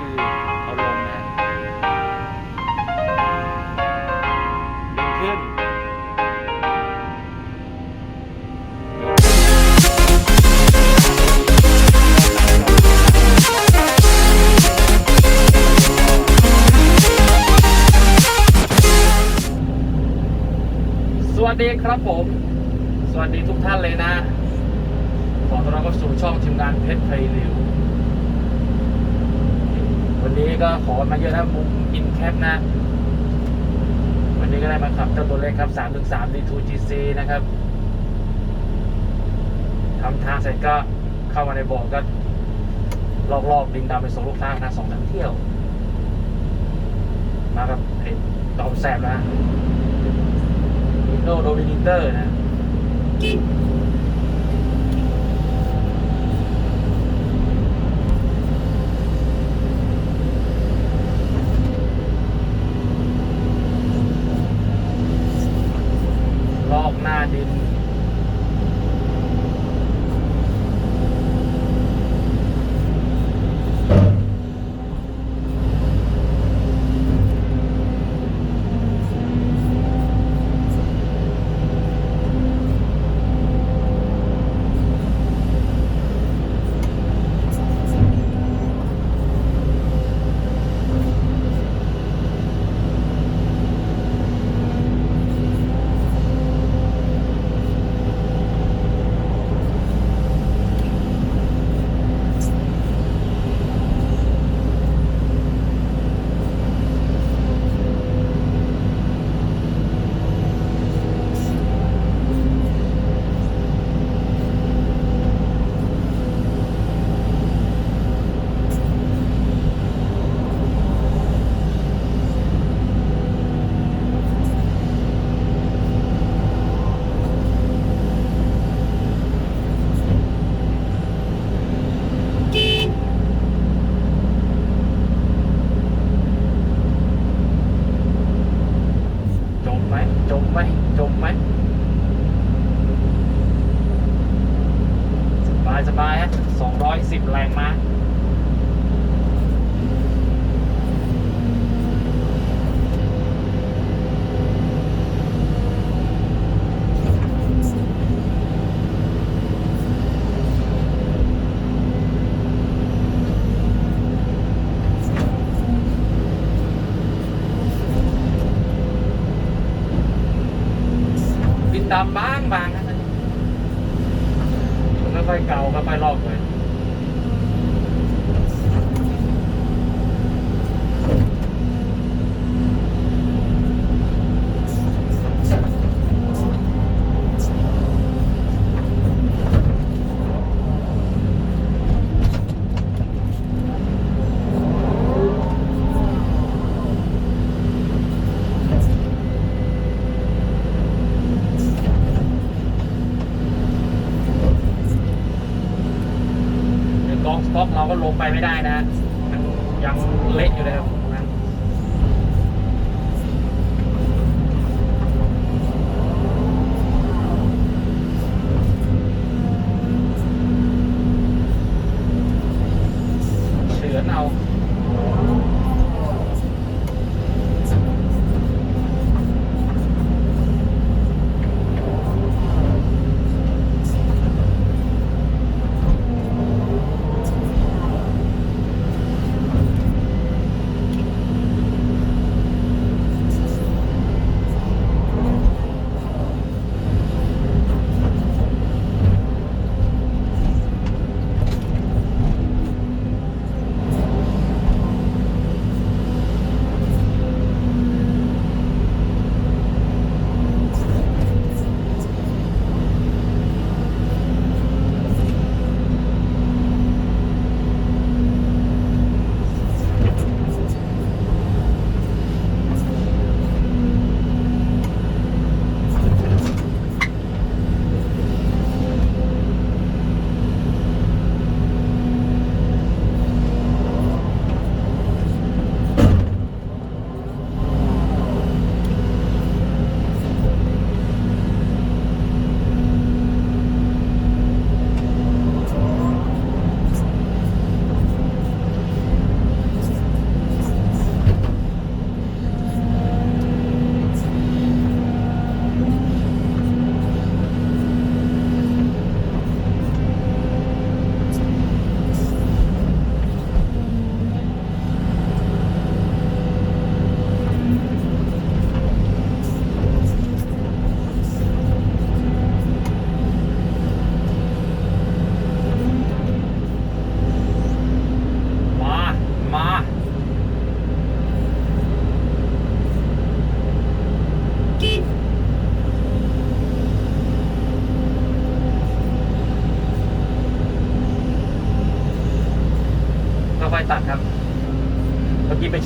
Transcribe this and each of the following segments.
คือเอาลงนะดึงขึ้นสวัสดีครับผม สวัสดีทุกท่านเลยนะ ขอต้อนรับเข้าสู่ช่องทีมงานเพชรไพริว วันนี้ก็ขอมาเยอะนะมุมอินแคปนะ วันนี้ก็ได้มาขับเจ้าตัวเล็กครับ3 1 3 D2GC นะครับทำทางเสร็จก็เข้ามาในบ่อก็ลอกๆดิงดำไปส่งลูกค้านะสองสามเที่ยว มากับไอ้ตอมแสบนะอินโดโดมินิเตอร์นะ หน้าดิน จมไหม จมไหม จมไหม สบายสบายฮะสองร้อยสิบแรงม้า ดำบางบางนะมันไม่ค่อยเก่าก็ไปลอกเลย เราก็ลงไปไม่ได้นะมันยังเละอยู่เลยครับ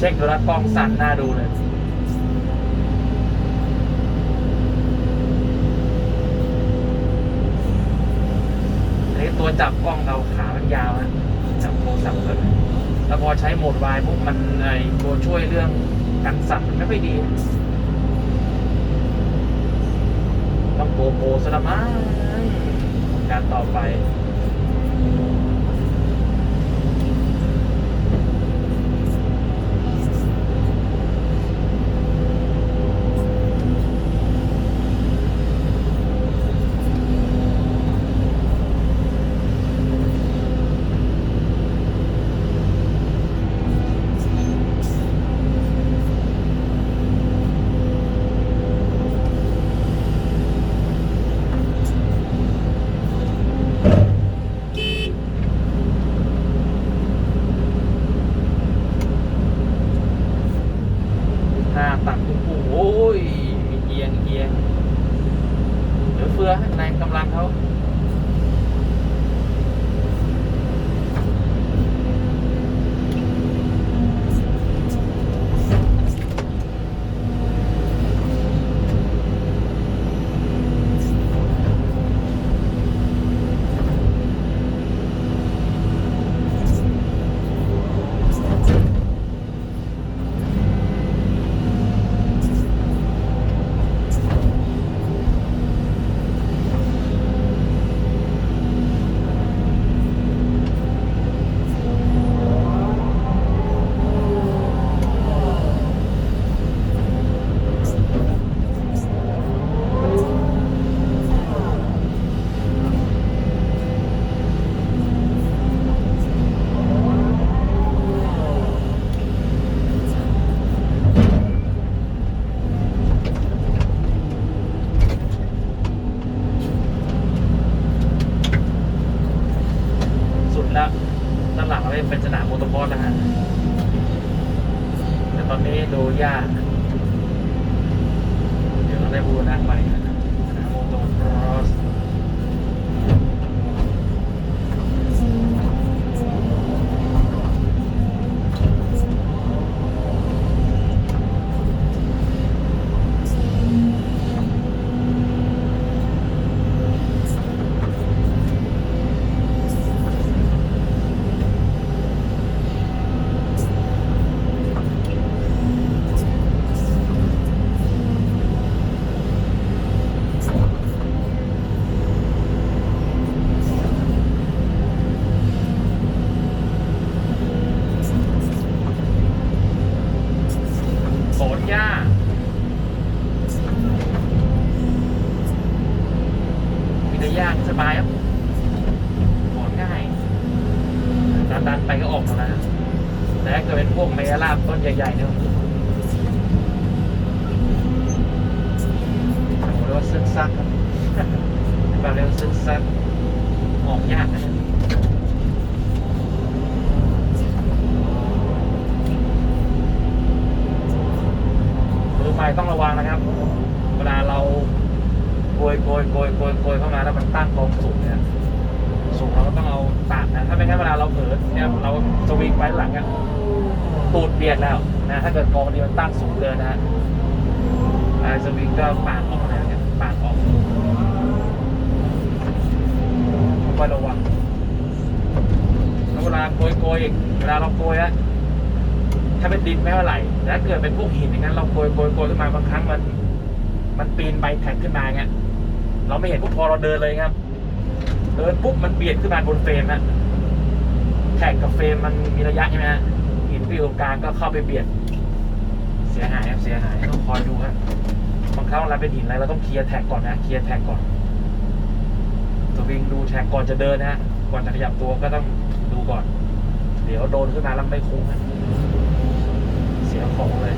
ช็คดูแล้วกล้องสั่นหน้าดูเลยอันนี้ตัวจับกล้องเราขามันยาวฮะจับโทรศัพท์เลยแล้วพอใช้โหมดวายปุ๊บมันไอตัวช่วยเรื่องกันสั่นมันไม่ค่อยดีต้องโกโปรสละมั้งการต่อไป มีแต่หญ้าสบายครับถอนง่ายดันดันๆไปก็ออกแล้วแต่ถ้าเกิดเป็นพวกเมลาบต้นใหญ่ๆเนี่ยโอ้โหเรียกว่าซึกซักครับแบบเรียกว่าซึกซักออกยากนะมือใหม่ต้องระวังนะครับ เวลาเรา โกยโกยโกยโกยโกยเข้ามาแล้วมันตั้งกองสูงเนี่ยสูงเราก็ต้องเอาตากนะถ้าไม่งั้นเวลาเราเผลอเนี่ยเราสวิงไปหลังเนี่ยตูดเบียดแล้วนะถ้าเกิดกองนี้มันตั้งสูงเกินนะฮะไอ้สวิงก็ปาดออกมาแล้วเนี่ยปาดออกต้องระวังแล้วเวลาโกยโกยอีกเวลาเราโกยอะถ้าเป็นดินไม่เท่าไหร่แต่ถ้าเกิดเป็นพวกหินอย่างนั้นเราโกยโกยโกยขึ้นมาบางครั้งมัน มันปีนใบแท็กขึ้นมาเงี้ย เราไม่เห็นปุ๊บพอเราเดินเลยครับ เดินปุ๊บมันเบียดขึ้นมาบนเฟรมนะแท็กกับเฟรมมันมีระยะใช่ไหมฮะหินที่อยู่ตรงกลางก็เข้าไปเบียด เสียหายครับเสียหายต้องคอยดูครับบางครั้งเราเป็นหินอะไรเราต้องเคลียร์แท็กก่อนนะเคลียร์แท็กก่อนสวิงดูแท็กก่อนจะเดินนะฮะก่อนจะขยับตัวก็ต้องดูก่อน เดี๋ยวโดนขึ้นมาแล้วไม่คุ้มนะเสียของเลย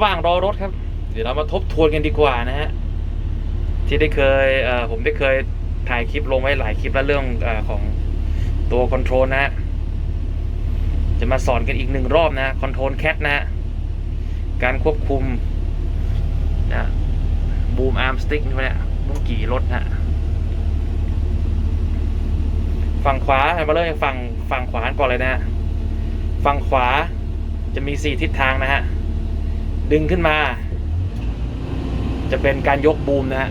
ระหว่างรอรถครับ เดี๋ยวเรามาทบทวนกันดีกว่านะฮะที่ได้เคยเผมได้เคยถ่ายคลิปลงไว้หลายคลิปแล้วเรื่องอของตัวคอนโทรลนะฮะจะมาสอนกันอีกหนึ่งรอบนะคอนโทรลแคทนะฮะการควบคุมนะบูมอาร์มสติ๊กนี่เนี่ยบุ้งกี่รถนะฮะฝั่งขวามาเริ่มฝั่งฝั่งขวาก่อนเลยนะฮะฝั่งขวาจะมีสี่ทิศทางนะฮะ ดึงขึ้นมา จะเป็นการยกบูมนะฮะ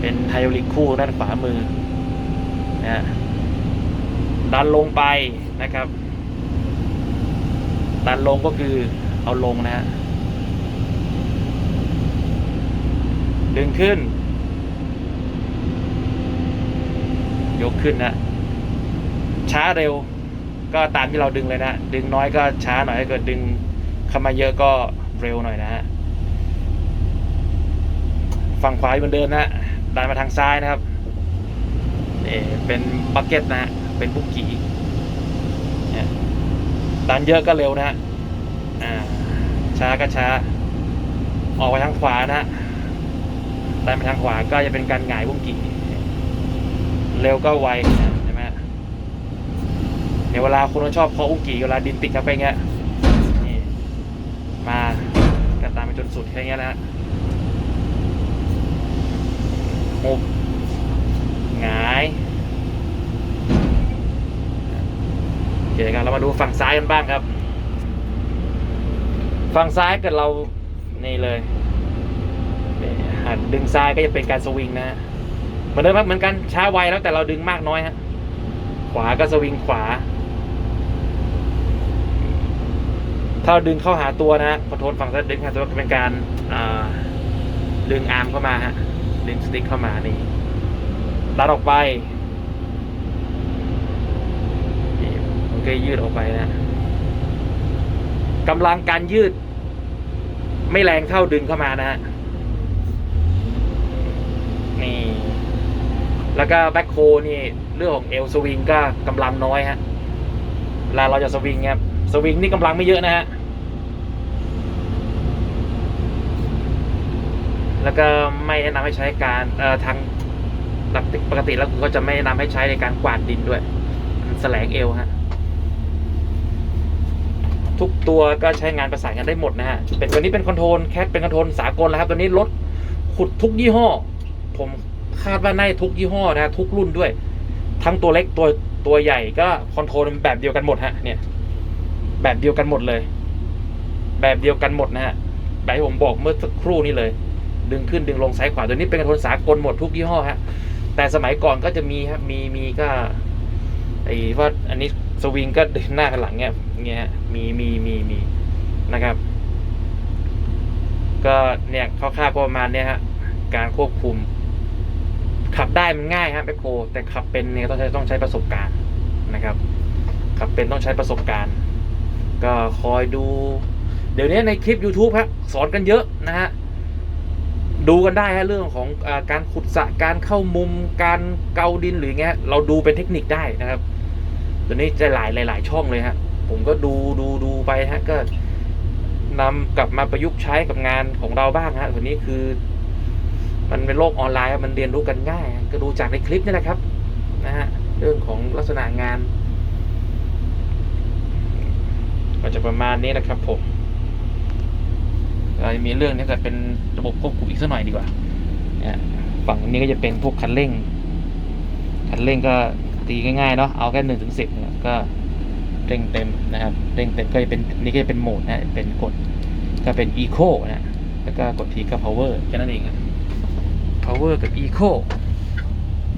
เป็นไฮดรอลิกคู่ด้านขวามือนะฮะดันลงไปนะครับ ดันลงก็คือเอาลงนะฮะดึงขึ้น ยกขึ้นนะช้าเร็วก็ตามที่เราดึงเลยนะ ดึงน้อยก็ช้าหน่อยถ้เกิดดึง เข้ามาเยอะก็เร็วหน่อยนะฮะฝั่งขวาเหมือนเดิมนะดันมาทางซ้ายนะครับนี่เป็นบักเก็ตนะฮะเป็นบุกกี้ดันเยอะก็เร็วนะฮะอ่าช้าก็ช้า ออกไปทางขวานะฮะดันไปทางขวาก็จะเป็นการหงายบุกกี้เร็วก็ไวนะใช่ไหมเดี๋ยเวลาคนชอบเคาะอุกกี้เวลาดินติดเข้าไปเงี้ย มาก็ตามไปจนสุดแค่เงี้ยนะฮะหุบหงายโอเคครับเรามาดูฝั่งซ้ายกันบ้างครับ ฝั่งซ้ายเกิดเรานี่เลยหันดึงซ้ายก็จะเป็นการสวิงนะฮะเหมือนเดิมครับเหมือนกันช้าไวแล้วแต่เราดึงมากน้อยฮะขวาก็สวิงขวา ถ้าเราดึงเข้าหาตัวนะฮะคอนโทรลฝั่งซ้ายดึงหาตัวก็เป็นการดึงอาร์มเข้ามาฮะดึงสติ๊กเข้ามานี่ดันออกไปนี่มันก็ยืดออกไปนะกำลังการยืด ไม่แรงเท่าดึงเข้ามานะฮะนี่ แล้วก็แบ็คโคนี่เรื่องของเอลสวิงก็กำลังน้อยฮะเวลาเราจะสวิงเนี่ย สวิงนี่กำลังไม่เยอะนะฮะ แล้วก็ไม่แนะนำให้ใช้การเอ่อทางปกติแล้วก็จะไม่แนะนำให้ใช้ในการกวาดดินด้วยแสลงเอวฮะ ทุกตัวก็ใช้งานประสานกันได้หมดนะฮะ เป็นตัวนี้เป็นคอนโทรลแคทเป็นคอนโทรลสากลแล้วครับ ตัวนี้รถขุดทุกยี่ห้อ ผมคาดว่าน่าจะทุกยี่ห้อนะฮะทุกรุ่นด้วย ทั้งตัวเล็กตัวตัวใหญ่ก็คอนโทรลแบบเดียวกันหมดฮะเนี่ย แบบเดียวกันหมดเลย แบบเดียวกันหมดนะฮะแบบที่ผมบอกเมื่อสักครู่นี้เลย ดึงขึ้นดึงลงซ้ายขวาตัวนี้เป็นคอนโทรลสากลหมดทุกยี่ห้อฮะแต่สมัยก่อนก็จะมีครับมีมีก็ไอ้ว่าอันนี้สวิงก็ดึงหน้ากันหลังเงี้ยเงี้ยมีมีมีมีนะครับ ก็เนี่ยคร่าวๆก็ประมาณเนี้ยฮะการควบคุม ขับได้มันง่ายฮะแมคโครแต่ขับเป็นเนี่ยต้องใช้ต้องใช้ประสบการณ์นะครับ ขับเป็นต้องใช้ประสบการณ์ ก็คอยดู เดี๋ยวนี้ในคลิป YouTube ฮะสอนกันเยอะนะฮะ ดูกันได้ฮะเรื่องของอการขุดสะการเข้ามุมการเกาดินหรือเงี้ย เราดูเป็นเทคนิคได้นะครับตัวนี้จะหลายหลาย ๆ ช่องเลยฮะ ผมก็ดูดูดูไปฮะก็นำกลับมาประยุกต์ใช้กับงานของเราบ้างฮะตัวนี้คือ มันเป็นโลกออนไลน์มันเรียนรู้กันง่าย ก็ดูจากในคลิปนี่แหละครับนะฮะเรื่องของลักษณะงาน ก็จะประมาณนี้นะครับผมเรามีเรื่องนี้ก็เป็นระบบควบคุมอีกสักหน่อยดีกว่าเนี่ยฝั่งนี้ก็จะเป็นพวกคันเร่ง คันเร่งก็ตีง่ายๆเนาะเอาแค่หนึ่งถึงสิบเนี่ยก็เร่งเต็มนะครับเร่งเต็มก็จะเป็นนี่ก็จะเป็นโหมดนะเป็นกดก็เป็น eco นะแล้วก็กดทีก็ power แค่นั้นเองครับ power กับ eco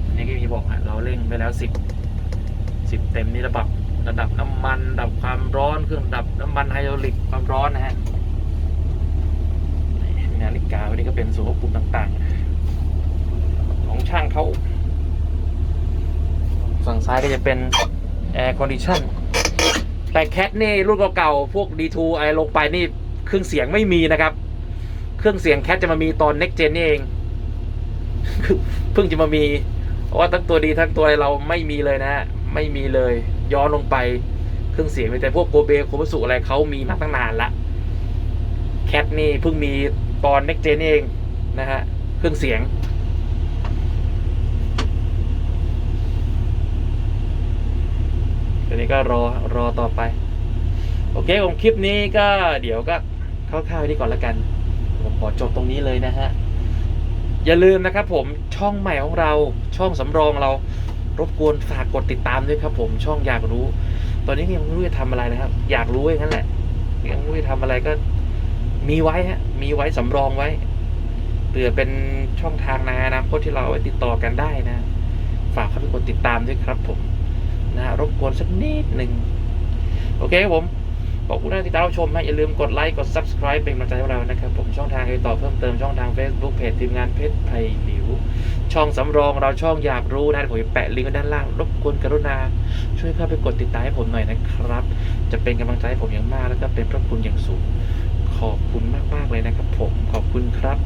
อันนี่ก็มีบอกฮะเราเร่งไปแล้วสิบสิบเต็มนี่ระดับ ระดับน้ำมันระดับความร้อนเครื่องดับน้ำมันไฮดรอลิกความร้อนนะฮะนาฬิกาวันนี้ก็เป็นส่วนควบคุมต่างๆ ของช่างเขาฝั่งซ้ายก็จะเป็น Air Condition แต่แคทนี่รุ่นเก่าๆพวก D2 อะไรลงไปนี่เครื่องเสียงไม่มีนะครับ เครื่องเสียงแคทจะมามีตอน Next Gen นี่เองเพิ่งจะมามีเพราะว่าทั้งตัวดีทั้งตัวอะไรเราไม่มีเลยนะฮะไม่มีเลย ย้อนลงไปเครื่องเสียงมีแต่พวกโกเบโคบสุอะไรเขามีมาตั้งนานละแคทนี่เพิ่งมีตอน next gen เองนะฮะเครื่องเสียงเดี๋ยวนี้ก็รอรอต่อไป โอเคผมคลิปนี้ก็เดี๋ยวก็คร่าวๆนี้ก่อนละกัน ผมขอจบตรงนี้เลยนะฮะ อย่าลืมนะครับผมช่องใหม่ของเราช่องสำรองเรา รบกวนฝากกดติดตามด้วยครับ ผมช่องอยากรู้ ตอนนี้ยังไม่รู้จะทำอะไรนะครับ อยากรู้อย่างนั้นแหละ ยังไม่รู้จะทำอะไรก็ มีไว้ฮะ มีไว้สำรองไว้เผื่อเป็นช่องทางในอนาคตที่เราไว้ติดต่อกันได้นะ ฝากเข้าไปกดติดตามด้วยครับผมนะรบกวนสักนิดหนึ่งโอเคครับผม ขอบคุณที่ติดตามรับชมนะอย่าลืมกดไลค์กด subscribe เป็นกำลังใจให้เรานะครับ ผมช่องทางติดต่อเพิ่มเติมช่องทาง Facebook เพจทีมงานเพชรไพ่หลิว ช่องสำรองเราช่องอยากรู้นะผมจะแปะลิงก์ด้านล่าง รบกวนกรุณา ช่วยเข้าไปกดติดตามให้ผมหน่อยนะครับ จะเป็นกำลังใจให้ผมอย่างมาก แล้วก็เป็นพระคุณอย่างสูง ขอบคุณมากๆเลยนะครับ ผมขอบคุณครับ